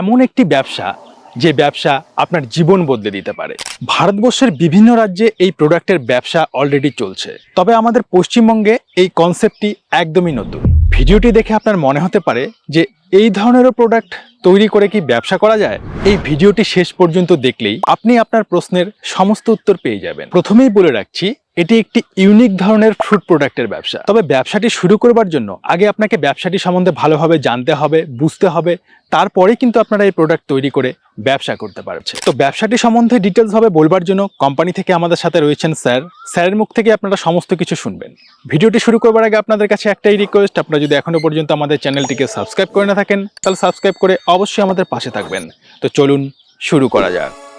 এমন একটি ব্যবসা যে ব্যবসা আপনার জীবন বদলে দিতে পারে। ভারতবর্ষের বিভিন্ন রাজ্যে এই প্রোডাক্টের ব্যবসা অলরেডি চলছে। তবে আমাদের পশ্চিমবঙ্গে এই কনসেপ্টটি একদমই নতুন। ভিডিওটি দেখে আপনার মনে হতে পারে যে এই ধরনেরও প্রোডাক্ট তৈরি করে কি ব্যবসা করা যায়? এই ভিডিওটি শেষ পর্যন্ত দেখলেই আপনি আপনার প্রশ্নের সমস্ত উত্তর পেয়ে যাবেন। প্রথমেই বলে রাখছি এটি একটি ইউনিক ধরনের ফ্রুট প্রোডাক্টের ব্যবসা। তবে ব্যবসাটি শুরু করবার জন্য আগে আপনাকে ব্যবসাটি সম্বন্ধে ভালোভাবে জানতে হবে, বুঝতে হবে তারপরে কিন্তু আপনারা এই প্রোডাক্ট তৈরি করে ব্যবসা করতে পারছে তো ব্যবসাটি সম্বন্ধে ডিটেলস ভাবে বলবার জন্য কোম্পানি থেকে আমাদের সাথে রয়েছেন স্যার। স্যারের মুখ থেকে আপনারা সমস্ত কিছু শুনবেন। ভিডিওটি শুরু করবার আগে আপনাদের কাছে একটাই রিকোয়েস্ট আপনারা যদি এখনও পর্যন্ত আমাদের চ্যানেলটিকে সাবস্ক্রাইব করে না থাকেন, তাহলে সাবস্ক্রাইব করে অবশ্যই আমাদের পাশে থাকবেন। তো চলুন শুরু করা যাক।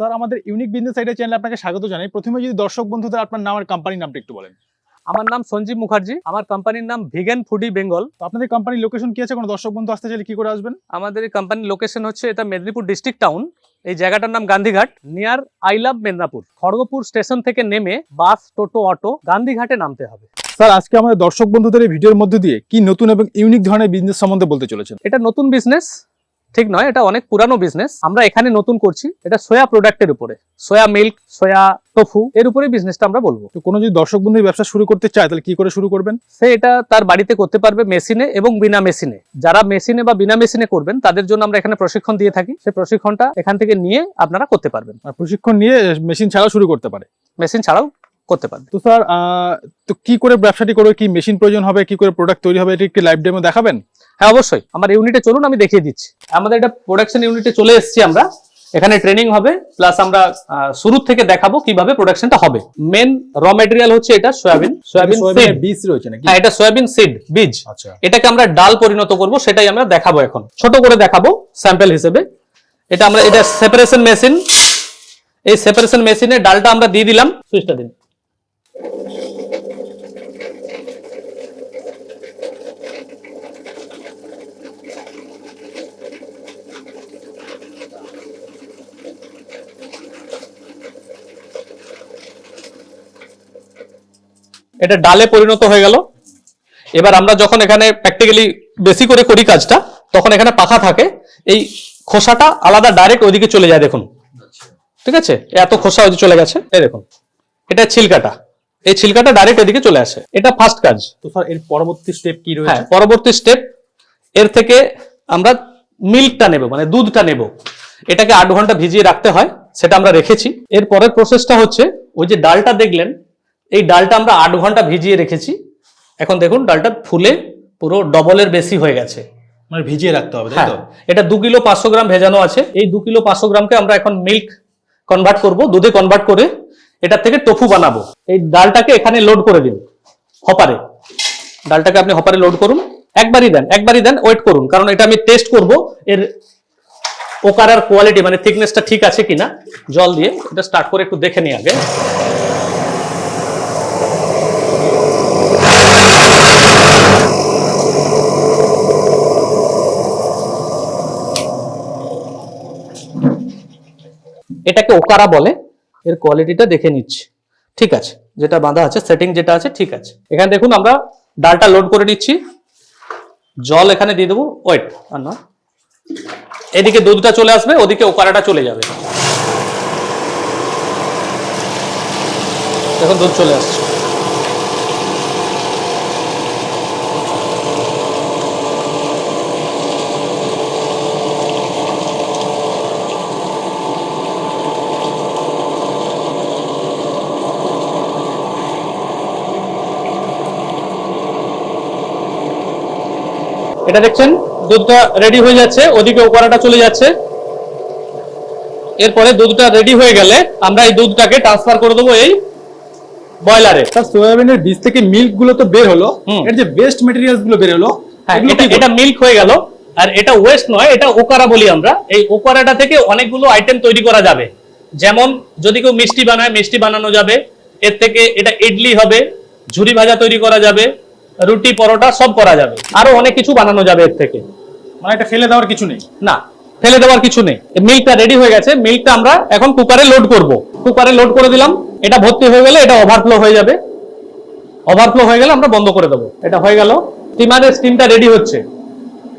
স্যার আমাদের ইউনিক বিজনেস আইডিয়া চ্যানেলে আপনাকে স্বাগত জানাই। প্রথমে যদি দর্শক বন্ধুদের আপনার নাম আর কোম্পানির নামটা একটু বলেন। আমার নাম সঞ্জীব মুখার্জি। আমার কোম্পানির নাম ভিগান ফুডি বেঙ্গল তো আপনাদের কোম্পানির লোকেশন কি আছে? কোনো দর্শক বন্ধু আসতে চাইলে কি করে আসবেন? আমাদের এই কোম্পানির লোকেশন হচ্ছে এটা মেদিনীপুর ডিস্ট্রিক্ট টাউন এই জায়গাটার নাম Gandhighat. Near I love Medinipur Kharagpur station থেকে নেমে বাস টোটো অটো গান্ধীঘাটে নামতে হবে। স্যার আজকে আমাদের দর্শক বন্ধুদের এই ভিডিওর মধ্যে দিয়ে কি নতুন এবং ইউনিক ধরনের বিজনেস সম্বন্ধে বলতে চলেছেন? এটা নতুন বিজনেস ঠিক নয় এটা অনেক পুরানো বিজনেস আমরা এখানে নতুন করছি এটা সোয়া প্রোডাক্টের উপরে। সোয়া মিল্ক সোয়া টফু এর উপরে বিজনেসটা আমরা বলব। তো কোনো যদি দর্শক বন্ধু ব্যবসা শুরু করতে চায় তাহলে কি করে শুরু করবেন? সে এটা তার বাড়িতে করতে পারবে মেশিনে এবং বিনা মেশিনে যারা মেশিনে বা বিনা মেশিনে করবেন তাদের জন্য আমরা এখানে প্রশিক্ষণ দিয়ে থাকি। সেই প্রশিক্ষণটা এখান থেকে নিয়ে আপনারা করতে পারবেন। আর প্রশিক্ষণ নিয়ে মেশিন ছাড়াও শুরু করতে পারে। মেশিন ছাড়াও করতে পারবেন তো স্যার তো কি করে ব্যবসাটি করবে? কি মেশিন প্রয়োজন হবে? কি করে প্রোডাক্ট তৈরি হবে? এটা একটি লাইভ ডেমো দেখাবেন? হ্যাঁ অবশ্যই। আমার ইউনিটে চলুন আমি দেখিয়ে দিচ্ছি। আমাদের এটা প্রোডাকশন ইউনিটে চলে এসেছি আমরা। এখানে ট্রেনিং হবে প্লাস আমরা শুরু থেকে দেখাবো কীভাবে প্রোডাকশনটা হবে। মেন র মেটেরিয়াল হচ্ছে এটা সয়াবিন সয়াবিন বীজ রয়েছে নাকি? হ্যাঁ এটা সয়াবিন সিড বীজ। আচ্ছা। এটাকে আমরা ডাল পরিণত করব সেটাই আমরা দেখাবো এখন। ছোট করে দেখাবো স্যাম্পল হিসেবে। এটা আমরা এটা সেপারেশন মেশিন এই সেপারেশন মেশিনে ডালটা আমরা দিয়ে দিলাম। সুইচটা দিন। এটা ডালে পরিণত হয়ে গেল। এবার আমরা যখন এখানে প্র্যাকটিক্যালি বেশি করে করি কাজটা তখন এখানে পাখা থাকে। এই খোসাটা আলাদা ডাইরেক্ট ওইদিকে চলে যায় দেখুন। ঠিক আছে? এত খোসা ওইদিকে চলে গেছে। এই দেখুন। এটা ছিলকাটা। এই ছিলকাটা ডাইরেক্ট এদিকে চলে আসে। এটা ফার্স্ট কাজ। তো স্যার এর পরবর্তী স্টেপ কি হ্যাঁ রয়েছে পরবর্তী স্টেপ এর থেকে আমরা মিল্কটা নেব মানে দুধটা নেব। এটাকে আট ঘণ্টা ভিজিয়ে রাখতে হয় সেটা আমরা রেখেছি। এর পরের প্রসেসটা হচ্ছে ওই যে ডালটা দেখলেন এই ডালটা আমরা আট ঘণ্টা ভিজিয়ে রেখেছি। এখন দেখুন ডালটা ফুলে পুরো ডবলের বেশি হয়ে গেছে। মানে ভিজিয়ে রাখতে হবে হ্যাঁ এটা দু কিলো পাঁচশো গ্রাম ভেজানো আছে। এই দু কিলো পাঁচশো গ্রামকে আমরা এখন মিল্ক কনভার্ট করব দুধে কনভার্ট করে এটা থেকে টোফু বানাবো। এই ডালটাকে এখানে লোড করে দিন হপারে ডালটাকে আপনি হপারে লোড করুন। একবারই দেন একবারই দেন ওয়েট করুন। কারণ এটা আমি টেস্ট করব এর ওকারার কোয়ালিটি মানে থিকনেসটা ঠিক আছে কিনা জল দিয়ে। এটা স্টার্ট করে একটু দেখে নিই আগে। এটাকে ওকারা বলে, এর কোয়ালিটিটা দেখে নিচ্ছি। ঠিক আছে, যেটা বাঁধা আছে সেটিং যেটা আছে, ঠিক আছে। এখানে দেখুন আমরা ডালটা লোড করে নিচ্ছি। জল এখানে দিয়ে দেবো। ওয়েট আর না। এদিকে দুধটা চলে আসবে, ওদিকে ওকারাটা চলে যাবে। দেখুন দুধ চলে আসছে। এটা দেখছেন দুধটা রেডি হয়ে যাচ্ছে ওদিকে ওকরাটা চলে যাচ্ছে। এরপরে দুধটা রেডি হয়ে গেলে আমরা এই দুধটাকে ট্রান্সফার করে দেবো এই বয়লারে স্যার সোয়াবিনের বীজ থেকে মিল্কগুলো তো বের হলো। এর যে বেস্ট মেটেরিয়ালসগুলো বের হলো হ্যাঁ এটা মিল্ক হয়ে গেল আর এটা ওয়েস্ট নয় এটা ওকারা বলি আমরা। এই ওকারাটা থেকে অনেকগুলো আইটেম তৈরি করা যাবে। যেমন যদি কেউ মিষ্টি বানায় মিষ্টি বানানো যাবে। এর থেকে এটা ইডলি হবে ঝুরি ভাজা তৈরি করা যাবে। রুটি পরোটা সব করা যাবে। আরও অনেক কিছু বানানো যাবে এর থেকে। মানে এটা ফেলে দেওয়ার কিছু নেই? না ফেলে দেওয়ার কিছু নেই। মিল্কটা রেডি হয়ে গেছে মিল্কটা আমরা এখন কুকারে লোড করব। কুকারে লোড করে দিলাম এটা ভর্তি হয়ে গেলে এটা ওভারফ্লো হয়ে যাবে। ওভারফ্লো হয়ে গেলে আমরা বন্ধ করে দেবো। এটা হয়ে গেল। স্টিমারের স্টিমটা রেডি হচ্ছে।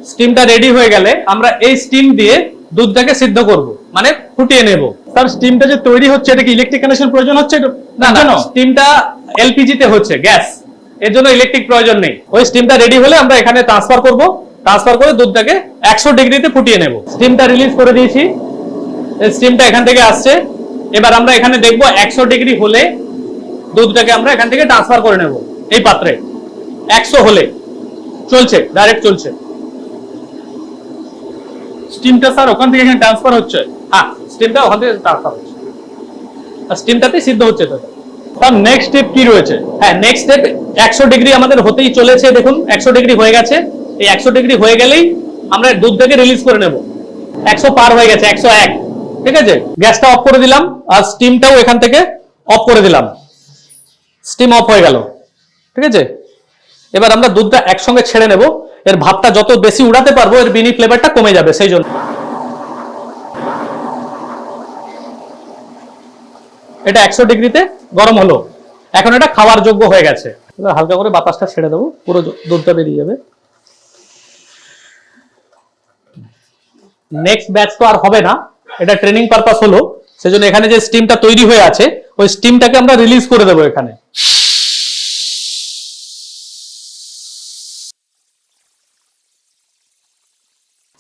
স্টিমটা রেডি হয়ে গেলে আমরা এই স্টিম দিয়ে দুধটাকে সিদ্ধ করব মানে ফুটিয়ে নেব। স্যার স্টিমটা যে তৈরি হচ্ছে এটা কি ইলেকট্রিক কানেকশন প্রয়োজন হচ্ছে? না? না স্টিমটা এলপিজি তে হচ্ছে গ্যাস এর জন্য ইলেকট্রিক প্রয়োজন নেই। ওই স্টিমটা রেডি হলে আমরা এখানে ট্রান্সফার করব। ট্রান্সফার করে দুধটাকে একশো ডিগ্রিতে ফুটিয়ে নেব। স্টিমটা রিলিজ করে দিয়েছি। স্টিমটা এখান থেকে আসছে। এবার আমরা এখানে দেখব একশো ডিগ্রি হলে দুধটাকে আমরা এখান থেকে ট্রান্সফার করে নেব। এই পাত্রে। একশো হলে। চলছে ডাইরেক্ট চলছে। স্টিমটা স্যার ওখান থেকে এখানে ট্রান্সফার হচ্ছে। হ্যাঁ স্টিমটা ওখান থেকে ট্রান্সফার হচ্ছে। আর স্টিমটাতে সিদ্ধ হচ্ছে তো তার নেক্সট স্টেপ কি রয়েছে? হ্যাঁ নেক্সট স্টেপ একশো ডিগ্রি আমাদের হতেই চলেছে, দেখুন, একশো ডিগ্রি হয়ে গেছে। এই একশো ডিগ্রি হয়ে গেলেই আমরা দুধটাকে রিলিজ করে নেব। একশো পার হয়ে গেছে, একশো এক। ঠিক আছে? গ্যাসটা অফ করে দিলাম, আর স্টিমটাও এখান থেকে অফ করে দিলাম। স্টিম অফ হয়ে গেল। ঠিক আছে? এবার আমরা দুধটা একসঙ্গে ছেড়ে নেব। এর ভাতটা যত বেশি উড়াতে পারব, এর বিনি ফ্লেভারটা কমে যাবে, সেই জন্য। এটা একশো ডিগ্রিতে গরম হলো। এখন এটা খাওয়ার যোগ্য হয়ে গেছে। হালকা করে বাতাসটা ছেড়ে দেবো পুরো দুধটা বেরিয়ে যাবে। নেক্সট ব্যাচ তো আর হবে না। এটা ট্রেনিং পারপাস হলো। সেজন্য এখানে যে স্টিমটা তৈরি হয়ে আছে ওই স্টিমটাকে আমরা রিলিজ করে দেবো এখানে।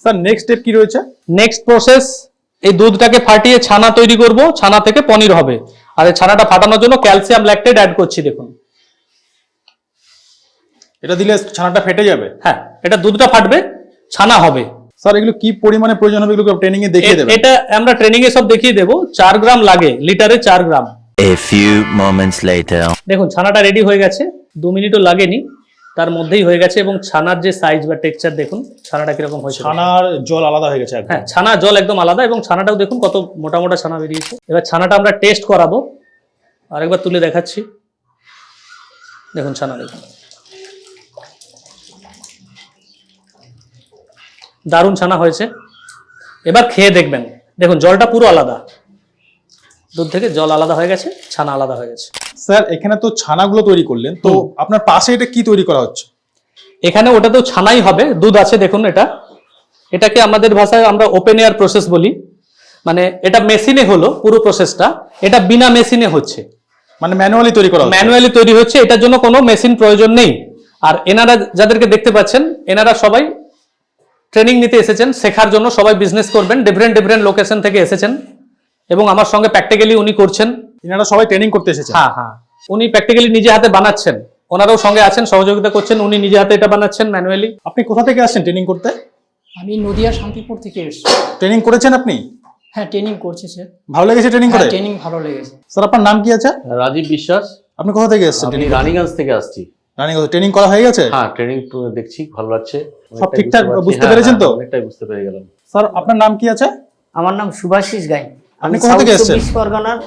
স্যার নেক্সট স্টেপ কি রয়েছে? নেক্সট প্রসেস এই দুধটাকে ফাটিয়ে ছানা তৈরি করব। ছানা থেকে পনির হবে। আর এই ছানাটা ফাটানোর জন্য ক্যালসিয়াম ল্যাকটেট অ্যাড করছি দেখুন। এটা দিলে ছানাটা ফেটে যাবে? হ্যাঁ এটা দুধটা ফাটবে ছানা হবে। স্যার এগুলো কি পরিমাণে প্রয়োজন হবে এগুলো ট্রেনিং এ দেখিয়ে দেবেন? এটা আমরা ট্রেনিং এ সব দেখিয়ে দেবো। চার গ্রাম লাগে লিটারে চার গ্রাম। A few moments later. দেখুন ছানাটা রেডি হয়ে গেছে দু মিনিটও লাগেনি। তার মধ্যেই হয়ে গেছে এবং ছানার যে সাইজ বা টেক্সচার দেখুন ছানাটা কীরকম হয়েছে ছানার জল আলাদা হয়ে গেছে হ্যাঁ ছানা জল একদম আলাদা এবং ছানাটাও দেখুন কত মোটা মোটা ছানা বেরিয়েছে। এবার ছানাটা আমরা টেস্ট করাবো। আরেকবার তুলে দেখাচ্ছি। দেখুন ছানা দেখুন। দারুণ ছানা হয়েছে। এবার খেয়ে দেখবেন। দেখুন জলটা পুরো আলাদা। দুধ থেকে জল আলাদা হয়ে গেছে ছানা আলাদা হয়ে গেছে। স্যার এখানে তো ছানাগুলো তৈরি করলেন। তো আপনার পাশে এটা কি তৈরি করা হচ্ছে? এখানে ওটা তো ছানাই হবে দুধ আছে দেখুন এটা। এটাকে আমাদের ভাষায় আমরা ওপেন এয়ার প্রসেস বলি। মানে এটা মেশিনে হলো পুরো প্রসেসটা এটা বিনা মেশিনে হচ্ছে। মানে ম্যানুয়ালি তৈরি করা ম্যানুয়ালি তৈরি হচ্ছে এটার জন্য কোনো মেশিন প্রয়োজন নেই। আর এনারা যাদেরকে দেখতে পাচ্ছেন এনারা সবাই ট্রেনিং নিতে এসেছেন শেখার জন্য সবাই বিজনেস করবেন ডিফারেন্ট ডিফারেন্ট লোকেশন থেকে এসেছেন। এবং আমার সঙ্গে প্র্যাকটিক্যালি উনি করছেন। এনারা সবাই ট্রেনিং করতে এসেছে হ্যাঁ হ্যাঁ। উনি প্র্যাকটিক্যালি নিজে হাতে বানাচ্ছেন। ওনারাও সঙ্গে আছেন সহযোগিতা করছেন উনি নিজে হাতে এটা বানাচ্ছেন ম্যানুয়ালি আপনি কোথা থেকে আসছেন ট্রেনিং করতে? আমি নদিয়া শান্তিপুর থেকে এসেছি। ট্রেনিং করেছেন আপনি? হ্যাঁ ট্রেনিং করছি স্যার। ভালো লেগেছে ট্রেনিং করে? হ্যাঁ ট্রেনিং ভালো লেগেছে। স্যার আপনার নাম কি আছে? রাজীব বিশ্বাস। আপনি কোথা থেকে এসেছেন আমি রানীগঞ্জ থেকে আসছি। রানিং ট্রেনিং করা হয়ে গেছে? হ্যাঁ ট্রেনিং দেখছি ভালো লাগছে। সব ঠিকঠাক বুঝতে হ্যাঁ, পেরেছেন তো? হ্যাঁ, অনেকটাই বুঝতে পেরে গেলাম। স্যার আপনার নাম কি আছে? আমার নাম সুভাষিস গাই। আপনি কোথা থেকে এসেছেন? চব্বিশ পরগনার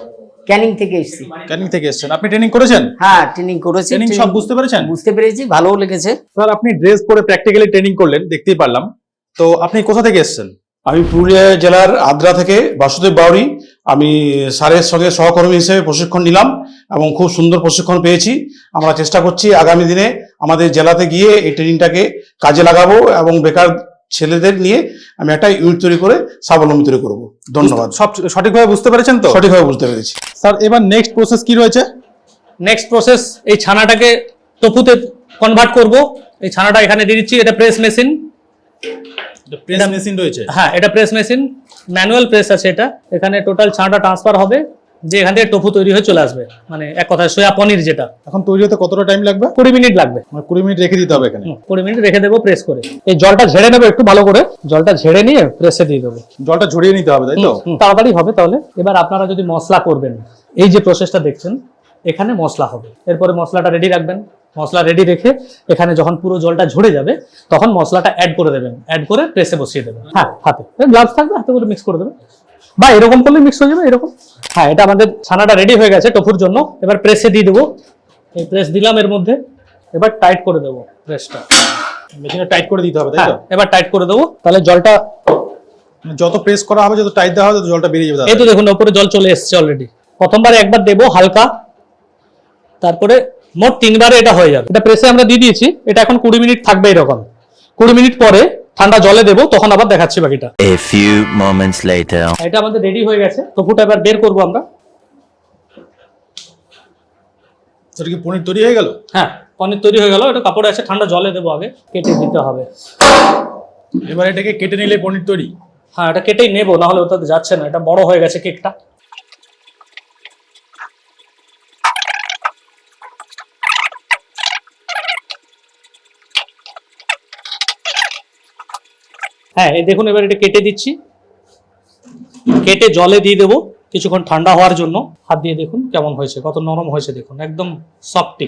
ক্যানিং থেকে এসেছি। ক্যানিং থেকে এসেছেন। আপনি ট্রেনিং করেছেন? হ্যাঁ ট্রেনিং করেছি। ট্রেনিং সব বুঝতে পেরেছেন? বুঝতে পেরেছি ভালোও লেগেছে। স্যার আপনি ড্রেস পরে প্র্যাকটিক্যালি ট্রেনিং করলেন দেখতেই পারলাম। তো আপনি কোথা থেকে এসেছেন? আমি পুরুলিয়া জেলার আদ্রা থেকে বাসুদেব বাউরি আমি স্যারের সঙ্গে সহকর্মী হিসেবে প্রশিক্ষণ নিলাম এবং খুব সুন্দর প্রশিক্ষণ পেয়েছি। আমরা চেষ্টা করছি আগামী দিনে আমাদের জেলাতে গিয়ে এই ট্রেনিংটাকে কাজে লাগাবো এবং বেকার ছেলেদের নিয়ে আমি একটা ইউনিট তৈরি করে স্বাবলম্বী তৈরি করব। ধন্যবাদ। সব সঠিকভাবে বুঝতে পেরেছেন তো? সঠিকভাবে বুঝতে পেরেছি। স্যার এবার নেক্সট প্রসেস কি রয়েছে? নেক্সট প্রসেস এই ছানাটাকে তপুতে কনভার্ট করব। এই ছানাটা এখানে দিয়ে দিচ্ছি এটা প্রেস মেশিন প্রেস মেশিন রয়েছে? হ্যাঁ এটা প্রেস মেশিন ম্যানুয়াল প্রেস আছে এটা। এখানে টোটাল ছানাটা ট্রান্সফার হবে। যে এখান থেকে টফু তৈরি হয়ে চলে আসবে। মানে এক কথায় সোয়া পনির যেটা। এখন তৈরি হতে কতটা টাইম লাগবে? কুড়ি মিনিট লাগবে। মানে কুড়ি মিনিট রেখে দিতে হবে এখানে। কুড়ি মিনিট রেখে দেবো প্রেস করে। এই জলটা ঝেড়ে নেব একটু ভালো করে? জলটা ঝেড়ে নিয়ে প্রেসে দিয়ে দেবো। জলটা ঝরিয়ে নিতে হবে তাই তো? তাড়াতাড়ি হবে তাহলে। এবার আপনারা যদি মশলা করবেন এই যে প্রসেসটা দেখছেন এখানে মশলা হবে। এরপরে মশলাটা রেডি রাখবেন। মশলা রেডি রেখে এখানে যখন পুরো জলটা ঝরে যাবে তখন মশলাটা অ্যাড করে দেবেন। অ্যাড করে প্রেসে বসিয়ে দেবেন। হ্যাঁ হাতে। গ্লাভস থাকবে হাতে করে মিক্স করে দেবেন। বা এরকম করলে মিক্স হয়ে যাবে এরকম? হ্যাঁ এটা আমাদের ছানাটা রেডি হয়ে গেছে টফুর জন্য। এবার প্রেসে দিয়ে দেবো। এই প্রেস দিলাম এর মধ্যে। এবার টাইট করে দেবো প্রেসটা মেশিনে টাইট করে দিতে হবে তাই হ্যাঁ তো এবার টাইট করে দেবো। তাহলে জলটা মানে যত প্রেস করা হবে যত টাইট দেওয়া হবে তত জলটা বেরিয়ে যাবে এই তো দেখুন ওপরে জল চলে এসেছে অলরেডি প্রথমবার একবার দেবো হালকা। তারপরে মোট তিনবারে এটা হয়ে যাবে। এটা প্রেসে আমরা দিয়ে দিয়েছি। এটা এখন কুড়ি মিনিট থাকবে এরকম। কুড়ি মিনিট পরে ঠান্ডা জলে দেবো তখন আবার দেখাচ্ছি বাকিটা। A few moments later. এটা আমাদের রেডি হয়ে গেছে টফুটা এবার বের করব আমরা। কি পনির তৈরি হয়ে গেল? হ্যাঁ পনির তৈরি হয়ে গেল এটা কাপড়ে আছে ঠান্ডা জলে দেবো আগে কেটে দিতে হবে। এবার এটাকে কেটে নিলে পনির তৈরি। হ্যাঁ এটা কেটেই নেব না হলে ওটাতে যাচ্ছে না এটা বড় হয়ে গেছে কেকটা। হ্যাঁ এই দেখুন এবার এটা কেটে দিচ্ছি। কেটে জলে দিয়ে দেবো কিছুক্ষণ ঠান্ডা হওয়ার জন্য। হাত দিয়ে দেখুন কেমন হয়েছে কত নরম হয়েছে দেখুন একদম সফটি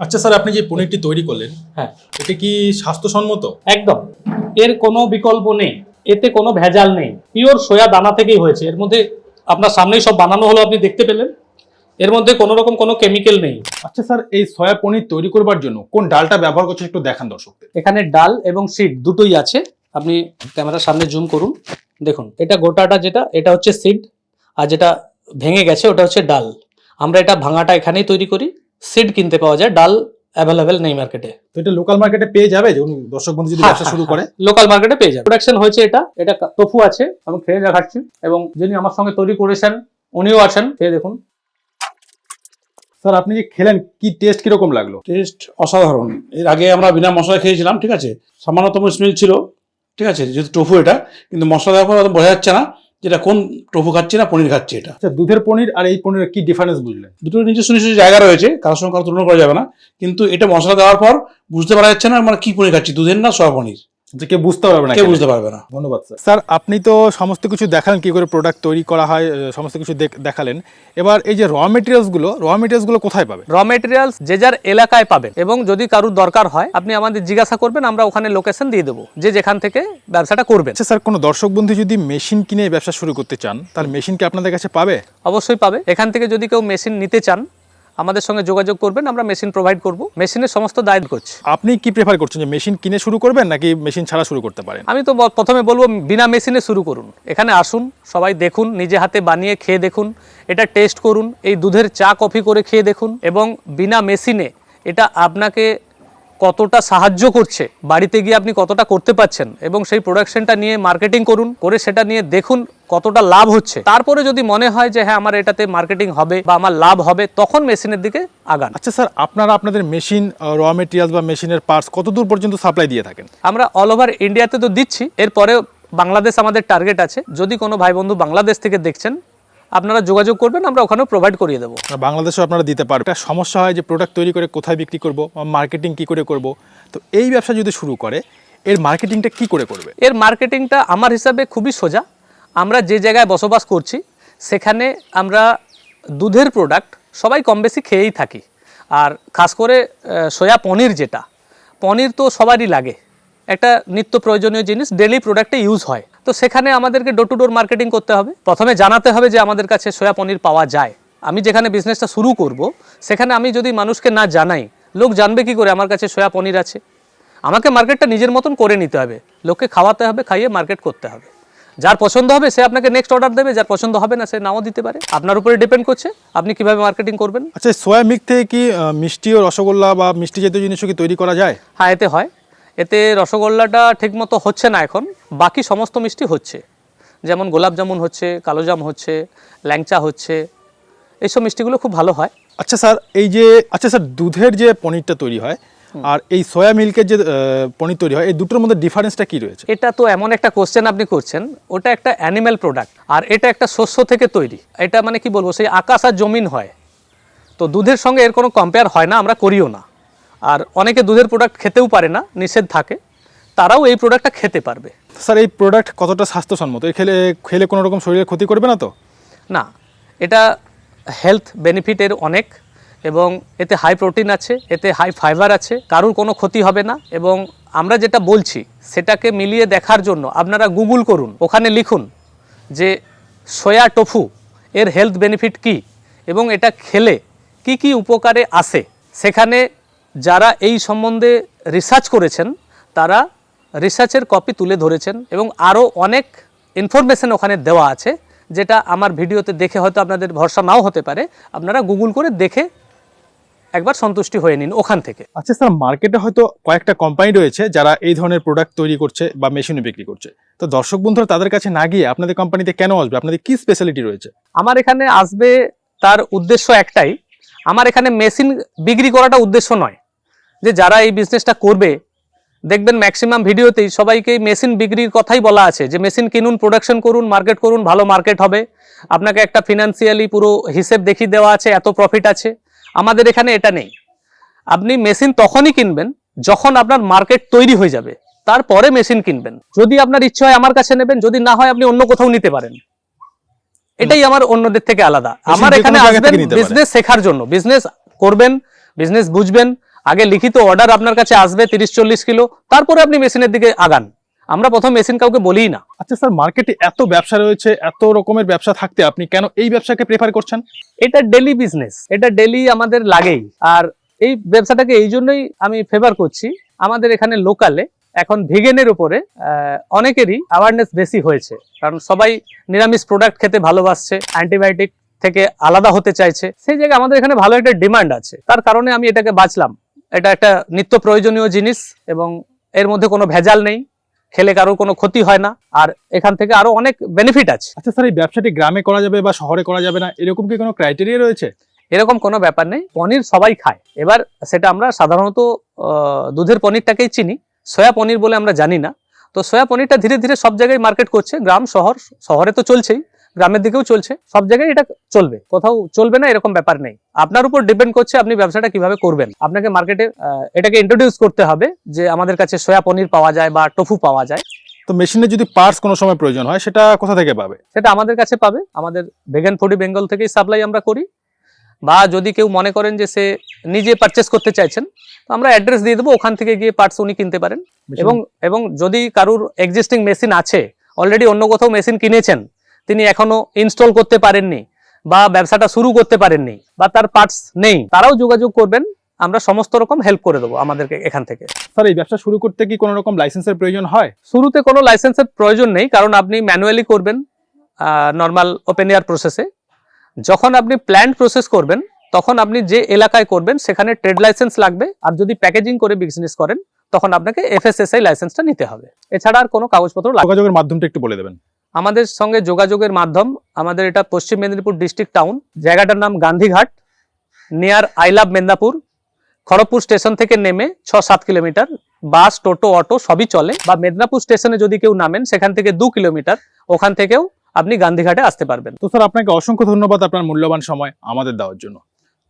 আচ্ছা স্যার আপনি যে পনিরটি তৈরি করলেন হ্যাঁ। এটা কি স্বাস্থ্যসম্মত? একদম। এর কোনো বিকল্প নেই এতে কোনো ভেজাল নেই। পিওর সোয়া দানা থেকেই হয়েছে। এর মধ্যে আপনার সামনেই সব বানানো হলো আপনি দেখতে পেলেন। এর মধ্যে কোনো রকম কোনো কেমিক্যাল নেই। আচ্ছা স্যার এই সয়া পনির তৈরি করবার জন্য কোন ডালটা ব্যবহার করছেন একটু দেখান দর্শকদের। এখানে ডাল এবং সিড দুটোই আছে। আপনি ক্যামেরার সামনে জুম করুন। দেখুন এটা গোটাটা যেটা এটা হচ্ছে সিড আর যেটা ভেঙে গেছে ওটা হচ্ছে ডাল। আমরা এটা ভাঙাটা এখানেই তৈরি করি। সিড কিনতে পাওয়া যায় ডাল অ্যাভেলেবেল নেই মার্কেটে তো এটা লোকাল মার্কেটে পেয়ে যাবে? যখন দর্শক বন্ধু যদি ব্যবসা শুরু করে। লোকাল মার্কেটে পেয়ে যাবে। প্রোডাকশন হয়েছে এটা এটা টফু আছে আমি খেয়ে দেখাচ্ছি। এবং যিনি আমার সঙ্গে তৈরি করেছেন উনিও আছেন। খেয়ে দেখুন। স্যার আপনি যে খেলেন কি টেস্ট কীরকম লাগল? টেস্ট অসাধারণ। এর আগে আমরা বিনা মশলা খেয়েছিলাম ঠিক আছে? সামান্যতম স্মেল ছিল। ঠিক আছে? যেহেতু টোফু এটা কিন্তু মশলা দেওয়ার পর বোঝা যাচ্ছে না যেটা কোন টোফু খাচ্ছে না পনির খাচ্ছে এটা। আচ্ছা দুধের পনির আর এই পনির কি ডিফারেন্স বুঝলেন? দুটোর নিজস্ব নিজস্ব জায়গা রয়েছে কারোর সঙ্গে কারও তুলনা করা যাবে না। কিন্তু এটা মশলা দেওয়ার পর বুঝতে পারা যাচ্ছে না মানে কি পনির খাচ্ছি দুধের না সয়া পনির? যে কেউ বুঝতে পারবে না কেউ বুঝতে পারবে না। ধন্যবাদ স্যার। স্যার আপনি তো সমস্ত কিছু দেখালেন কি করে প্রোডাক্ট তৈরি করা হয় সমস্ত কিছু দেখ- দেখালেন। এবার এই যে র মেটেরিয়ালসগুলো র মেটেরিয়ালসগুলো কোথায় পাবে র মেটেরিয়ালস যে যার এলাকায় পাবেন এবং যদি কারুর দরকার হয় আপনি আমাদের জিজ্ঞাসা করবেন আমরা ওখানে লোকেশন দিয়ে দেবো। যে যেখান থেকে ব্যবসাটা করবেন। আচ্ছা স্যার কোনো দর্শক বন্ধু যদি মেশিন কিনে ব্যবসা শুরু করতে চান তাহলে মেশিন কি আপনাদের কাছে পাবে? অবশ্যই পাবে। এখান থেকে যদি কেউ মেশিন নিতে চান আমাদের সঙ্গে যোগাযোগ করবেন আমরা মেশিন প্রোভাইড করব। মেশিনের সমস্ত দায়িত্ব করছি। আপনি কি প্রেফার করছেন যে মেশিন কিনে শুরু করবেন নাকি মেশিন ছাড়া শুরু করতে পারেন? আমি তো প্রথমে বলব বিনা মেশিনে শুরু করুন। এখানে আসুন সবাই দেখুন নিজে হাতে বানিয়ে খেয়ে দেখুন। এটা টেস্ট করুন এই দুধের চা কফি করে খেয়ে দেখুন এবং বিনা মেশিনে এটা আপনাকে কতটা সাহায্য করছে বাড়িতে গিয়ে আপনি কতটা করতে পাচ্ছেন এবং সেই প্রোডাকশনটা নিয়ে মার্কেটিং করুন করে সেটা নিয়ে দেখুন কতটা লাভ হচ্ছে। তারপরে যদি মনে হয় যে হ্যাঁ আমার এটাতে মার্কেটিং হবে বা আমার লাভ হবে তখন মেশিনের দিকে আগান। আচ্ছা স্যার আপনারা আপনাদের মেশিন র মেটেরিয়ালস বা মেশিনের পার্টস কত দূর পর্যন্ত সাপ্লাই দিয়ে থাকেন? আমরা অল ওভার ইন্ডিয়াতে তো দিচ্ছি এরপরে বাংলাদেশ আমাদের টার্গেট আছে। যদি কোনো ভাই বন্ধু বাংলাদেশ থেকে দেখছেন আপনারা যোগাযোগ করবেন আমরা ওখানেও প্রোভাইড করিয়ে দেবো। বাংলাদেশেও আপনারা দিতে পারবেন। একটা সমস্যা হয় যে প্রোডাক্ট তৈরি করে কোথায় বিক্রি করব মার্কেটিং কি করে করব। তো এই ব্যবসা যদি শুরু করে এর মার্কেটিংটা কি করে করবে? এর মার্কেটিংটা আমার হিসাবে খুবই সোজা। আমরা যে জায়গায় বসবাস করছি, সেখানে আমরা দুধের প্রোডাক্ট সবাই কম বেশি খেয়েই থাকি। আর খাস করে সয়া পনির যেটা, পনির তো সবারই লাগে। একটা নিত্য প্রয়োজনীয় জিনিস ডেলি প্রোডাক্টে ইউজ হয়। তো সেখানে আমাদেরকে ডোর টু ডোর মার্কেটিং করতে হবে। প্রথমে জানাতে হবে যে আমাদের কাছে সয়া পনির পাওয়া যায়। আমি যেখানে বিজনেসটা শুরু করব, সেখানে আমি যদি মানুষকে না জানাই, লোক জানবে কি করে আমার কাছে সয়া পনির আছে? আমাকে মার্কেটটা নিজের মতন করে নিতে হবে। লোককে খাওয়াতে হবে, খাইয়ে মার্কেট করতে হবে। যার পছন্দ হবে সে আপনাকে নেক্সট অর্ডার দেবে যার পছন্দ হবে না সে নাও দিতে পারে। আপনার উপরে ডিপেন্ড করছে আপনি কীভাবে মার্কেটিং করবেন? আচ্ছা সোয়া মিল্ক থেকে কি মিষ্টি ও রসগোল্লা বা মিষ্টি জাতীয় জিনিসও কি তৈরি করা যায়? হ্যাঁ এতে হয়। এতে রসগোল্লাটা ঠিকমতো হচ্ছে না এখন বাকি সমস্ত মিষ্টি হচ্ছে। যেমন গোলাপ জামুন হচ্ছে কালোজাম হচ্ছে ল্যাংচা হচ্ছে এইসব মিষ্টিগুলো খুব ভালো হয়। আচ্ছা স্যার এই যে আচ্ছা স্যার দুধের যে পনিরটা তৈরি হয় আর এই সোয়া মিল্কের যে পনির তৈরি হয় এই দুটোর মধ্যে ডিফারেন্সটা কি রয়েছে? এটা তো এমন একটা কোশ্চেন আপনি করছেন ওটা একটা অ্যানিম্যাল প্রোডাক্ট আর এটা একটা শস্য থেকে তৈরি। এটা মানে কি বলব সেই আকাশ আর জমিন হয়। তো দুধের সঙ্গে এর কোনো কম্পেয়ার হয় না আমরা করিও না। আর অনেকে দুধের প্রোডাক্ট খেতেও পারে না নিষেধ থাকে তারাও এই প্রোডাক্টটা খেতে পারবে। স্যার এই প্রোডাক্ট কতটা স্বাস্থ্যসম্মত? এর খেলে খেলে কোনো রকম শরীরে ক্ষতি করবে না তো? না এটা হেলথ বেনিফিটের অনেক এবং এতে হাই প্রোটিন আছে, এতে হাই ফাইবার আছে, কারুর কোনো ক্ষতি হবে না এবং আমরা যেটা বলছি সেটাকে মিলিয়ে দেখার জন্য আপনারা গুগল করুন, ওখানে লিখুন যে সয়া টোফু এর হেলথ বেনিফিট কি এবং এটা খেলে কি কি উপকারে আসে। সেখানে যারা এই সম্বন্ধে রিসার্চ করেছেন, তারা রিসার্চের কপি তুলে ধরেছেন এবং আরও অনেক ইনফরমেশন ওখানে দেওয়া আছে, যেটা আমার ভিডিওতে দেখে হয়তো আপনাদের ভরসা নাও হতে পারে। আপনারা গুগল করে দেখে একবার সন্তুষ্টি হয়ে নিন ওখান থেকে। আচ্ছা স্যার মার্কেটে হয়তো কয়েকটা কোম্পানি রয়েছে যারা এই ধরনের প্রোডাক্ট তৈরি করছে বা মেশিনে বিক্রি করছে। তো দর্শক বন্ধুরা তাদের কাছে না গিয়ে আপনাদের কোম্পানিতে কেন আসবে? আপনাদের কি স্পেশালিটি রয়েছে? আমার এখানে আসবে তার উদ্দেশ্য একটাই। আমার এখানে মেশিন বিক্রি করাটা উদ্দেশ্য নয়। যে যারা এই বিজনেসটা করবে দেখবেন ম্যাক্সিমাম ভিডিওতেই সবাইকে মেশিন বিক্রির কথাই বলা আছে যে মেশিন কিনুন প্রোডাকশন করুন মার্কেট করুন ভালো মার্কেট হবে। আপনাকে একটা ফিনান্সিয়ালি পুরো হিসেব দেখিয়ে দেওয়া আছে এত প্রফিট আছে। আমাদের এখানে এটা নেই। আপনি মেশিন তখনই কিনবেন যখন আপনার মার্কেট তৈরি হয়ে যাবে। তারপরে মেশিন কিনবেন। যদি আপনার ইচ্ছে হয় আমার কাছে নেবেন যদি না হয় আপনি অন্য কোথাও নিতে পারেন। এটাই আমার অন্যদের থেকে আলাদা। আমার এখানে আসবেন। বিজনেস শেখার জন্য। বিজনেস করবেন বিজনেস বুঝবেন। আগে লিখিত অর্ডার আপনার কাছে আসবে তিরিশ চল্লিশ কিলো। তারপরে আপনি মেশিনের দিকে আগান। আমরা প্রথম মেশিন কাউকে বলি না। আচ্ছা স্যার মার্কেটে এত ব্যবসা রয়েছে এত রকমের ব্যবসা থাকতে আপনি কেন এই ব্যবসাকে প্রেফার করছেন? এটা ডেলি বিজনেস এটা ডেলি আমাদের লাগেই। আর এই ব্যবসাটাকে এই জন্যই আমি ফেভার করছি আমাদের এখানে লোকালে এখন ভিগেনের উপরে অনেকেরই অ্যাওয়ারনেস বেশি হয়েছে। কারণ সবাই নিরামিষ প্রোডাক্ট খেতে ভালোবাসছে অ্যান্টিবায়োটিক থেকে আলাদা হতে চাইছে। সেই জায়গায় আমাদের এখানে ভালো একটা ডিমান্ড আছে। তার কারণে আমি এটাকে বাঁচলাম। এটা একটা নিত্য প্রয়োজনীয় জিনিস এবং এর মধ্যে কোনো ভেজাল নেই। খেলে কারোর কোনো ক্ষতি হয় না। আর এখান থেকে আরও অনেক বেনিফিট আছে। আচ্ছা স্যার এই ব্যবসাটি গ্রামে করা যাবে বা শহরে করা যাবে না এরকম কি কোনো ক্রাইটেরিয়া রয়েছে? এরকম কোনো ব্যাপার নেই। পনির সবাই খায়। এবার সেটা আমরা সাধারণত দুধের পনিরটাকেই চিনি। সয়া পনির বলে আমরা জানি না। তো সয়া পনিরটা ধীরে ধীরে সব জায়গায় মার্কেট করছে। গ্রাম শহর শহরে তো চলছেই। গ্রামের দিকেও চলছে সব জায়গায় এটা চলবে কোথাও চলবে না এরকম ব্যাপার নেই। আপনার উপর ডিপেন্ড করছে আপনি ব্যবসাটা কীভাবে করবেন। আপনাকে মার্কেটে এটাকে ইন্ট্রোডিউস করতে হবে যে আমাদের কাছে সয়া পনির পাওয়া যায় বা টোফু পাওয়া যায়। তো মেশিনে যদি পার্টস কোনো সময় প্রয়োজন হয় সেটা কোথা থেকে পাবে? সেটা আমাদের কাছে পাবে। আমাদের ভেগান ফুডি বেঙ্গল থেকেই সাপ্লাই আমরা করি। বা যদি কেউ মনে করেন যে সে নিজে পারচেস করতে চাইছেন তো আমরা অ্যাড্রেস দিয়ে দেবো ওখান থেকে গিয়ে পার্টস উনি কিনতে পারেন। এবং এবং যদি কারুর এক্সিস্টিং মেশিন আছে অলরেডি অন্য কোথাও মেশিন কিনেছেন তিনি এখনও ইনস্টল করতে পারেননি বা ব্যবসাটা শুরু করতে পারেননি বা তার পার্টস নেই। তারাও যোগাযোগ করবেন আমরা সমস্ত রকম হেল্প করে দেবো আমাদেরকে এখান থেকে। স্যার এই ব্যবসা শুরু করতে কি কোনো রকম লাইসেন্সের প্রয়োজন হয়? শুরুতে কোনো লাইসেন্সের প্রয়োজন নেই কারণ আপনি ম্যানুয়ালি করবেন নর্মাল ওপেন এয়ার প্রসেসে যখন আপনি প্ল্যান্ট প্রসেস করবেন তখন আপনি যে এলাকায় করবেন সেখানে ট্রেড লাইসেন্স লাগবে। আর যদি প্যাকেজিং করে বিজনেস করেন তখন আপনাকে এফএসএসআই লাইসেন্সটা নিতে হবে। এছাড়া আর কোনো কাগজপত্র যোগাযোগের মাধ্যমটা একটু বলে দেবেন। আমাদের সঙ্গে যোগাযোগের মাধ্যম আমাদের এটা পশ্চিম মেদিনীপুর ডিস্ট্রিক্ট টাউন জায়গাটার নাম Gandhighat near I love Medinipur Kharagpur station থেকে নেমে ছ সাত কিলোমিটার। বাস টোটো অটো সবই চলে। বা মেদিনীপুর স্টেশনে যদি কেউ নামেন সেখান থেকে দু কিলোমিটার। ওখান থেকেও আপনি গান্ধীঘাটে আসতে পারবেন। তো স্যার আপনাকে অসংখ্য ধন্যবাদ আপনার মূল্যবান সময় আমাদের দেওয়ার জন্য।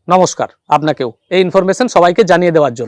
নমস্কার আপনাকেও। এই ইনফরমেশন সবাইকে জানিয়ে দেওয়ার জন্য।